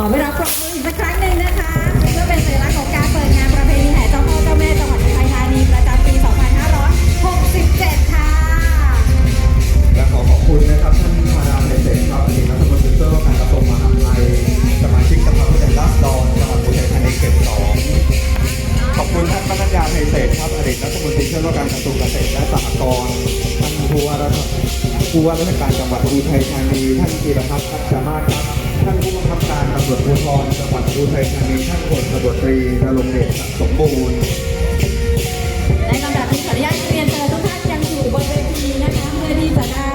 ขอไม่รับปรบมืออีกสักครั้งหนึ่งนะคะเพื่อเป็นสัญลักษณ์ของการเปิดงานประเพณีแห่เจ้าพ่อเจ้าแม่จังหวัดอุทัยธานีประจำปี 2567 ค่ะ และขอขอบคุณนะครับท่านมาดามเลเซนครับอดีตรัฐมนตรีเพื่อว่าการกระทรวงมหาดไทยสมาชิกสภาผู้แทนราษฎรจังหวัดอุทัยธานีเขตสองขอบคุณท่านปนัญญานทยเศรษฐ์ครับอดีตรัฐมนตรีเพื่อว่าการกระทรวงเกษตรและสหกรณ์ท่านผู้ว่าราชการ ผู้ว่าราชการจังหวัดอุทัยธานีท่านกีรพัฒน์ทัพสามารถครับท่านผู้บังคับการตำรวจภูธรจังหวัดอุทัยธานีท่านพลตำรวจตรีนรงเดชสมบูรณ์ในลำดับนี้ขออนุญาตเรียนเชิญทุกท่านยังอยู่บนเวทีนะคะเพื่อที่จะได้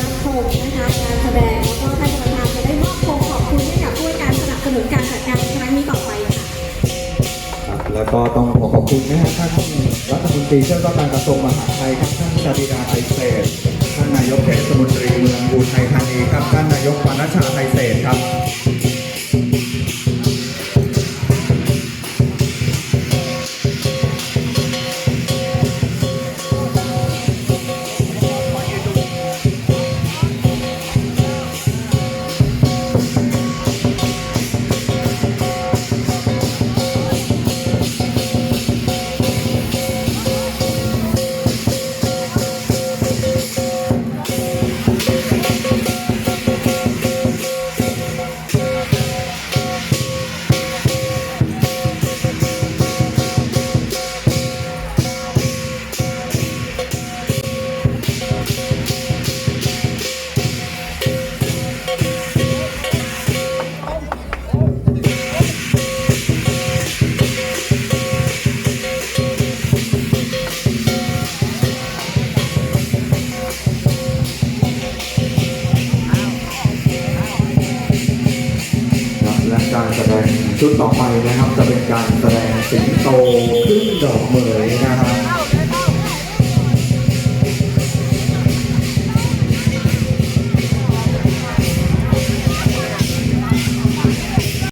รับชมนะคะการแสดงแล้วก็ท่านประธานจะได้มอบโคมขอบคุณให้กับผู้ให้การสนับสนุนการจัดการในครั้งนี้ต่อไปค่ะครับแล้วก็ต้องขอขอบคุณนะฮะท่านรัฐมนตรีช่วยว่าการกระทรวงมหาดไทยครับท่านชาดิดาไทยเศรษฐ์ท่า นายกเทศมนตรีเมืองอุทัยธานีครับท่านนายกปานชาไทยเศษครับ การแสดงชุดต่อไปนะครับ จะเป็นการแสดงสิงโตขึ้นดอกเหมย